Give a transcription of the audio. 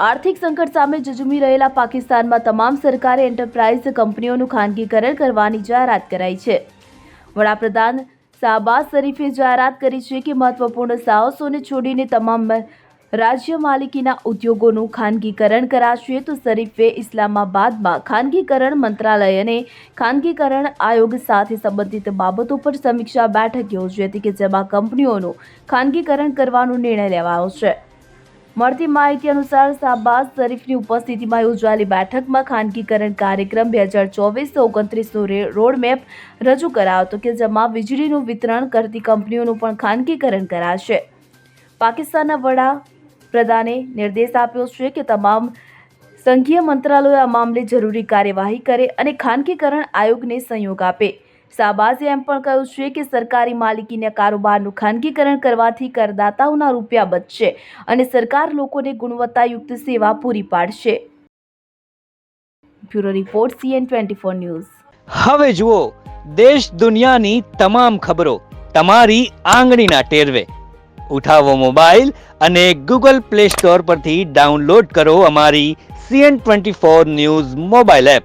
આર્થિક સંકટ સામે ઝઝૂમી રહેલા પાકિસ્તાનમાં તમામ સરકારી એન્ટરપ્રાઇઝ કંપનીઓનું ખાનગીકરણ કરવાની જાહેરાત કરાઈ છે. વડાપ્રધાન શાહબાઝ શરીફે જાહેરાત કરી છે કે મહત્વપૂર્ણ સાહસોને છોડીને તમામ રાજ્ય માલિકીના ઉદ્યોગોનું ખાનગીકરણ કરાશે તો શરીફે ઇસ્લામાબાદમાં ખાનગીકરણ મંત્રાલય અને ખાનગીકરણ આયોગ સાથે સંબંધિત બાબતો પર સમીક્ષા બેઠક યોજી હતી કે જેમાં કંપનીઓનું ખાનગીકરણ કરવાનો નિર્ણય લેવાયો છે. મળતી માહિતી અનુસાર શાહબાઝ શરીફની ઉપસ્થિતિમાં યોજાયેલી બેઠકમાં ખાનગીકરણ કાર્યક્રમ બે હજાર ચોવીસ ઓગણત્રીસનો રોડમેપ રજૂ કરાયો હતો કે જેમાં વીજળીનું વિતરણ કરતી કંપનીઓનું પણ ખાનગીકરણ કરાશે. પાકિસ્તાનના વડા પ્રધાને નિર્દેશ આપ્યો છે કે તમામ સંઘીય મંત્રાલયો આ મામલે જરૂરી કાર્યવાહી કરે અને ખાનગીકરણ આયોગને સહયોગ આપે. શાહબાઝે એમ પણ કહ્યું છે કે સરકારી માલિકીના કારોબારનું ખાનગીકરણ કરવાથી કરદાતાઓના રૂપિયા બચશે અને સરકાર લોકોને ગુણવત્તાયુક્ત સેવા પૂરી પાડશે. Bureau report CN twenty four news. હવે જુઓ, દેશ દુનિયાની તમામ ખબરો તમારી આંગળીના ટેરવે. ઉઠાવો મોબાઈલ અને ગૂગલ પ્લે સ્ટોર પરથી ડાઉનલોડ કરો અમારી CN twenty four news mobile app.